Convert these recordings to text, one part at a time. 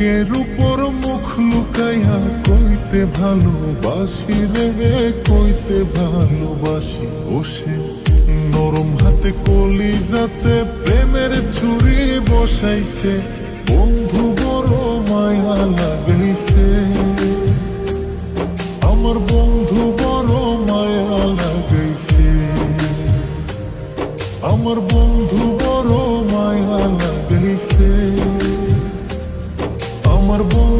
বুকের উপর মুখ লুকাইয়া কইতে ভালোবাসি রে কইতে ভালোবাসি ওসে নরম হাতে কলি যাতে প্রেমের ছুরি বসাইছে, বন্ধু বড় মায়া লাগাইছে। আমার বন্ধু বড় মায়া লাগাইছে। আমার বন্ধু আমার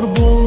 আমার বন্ধু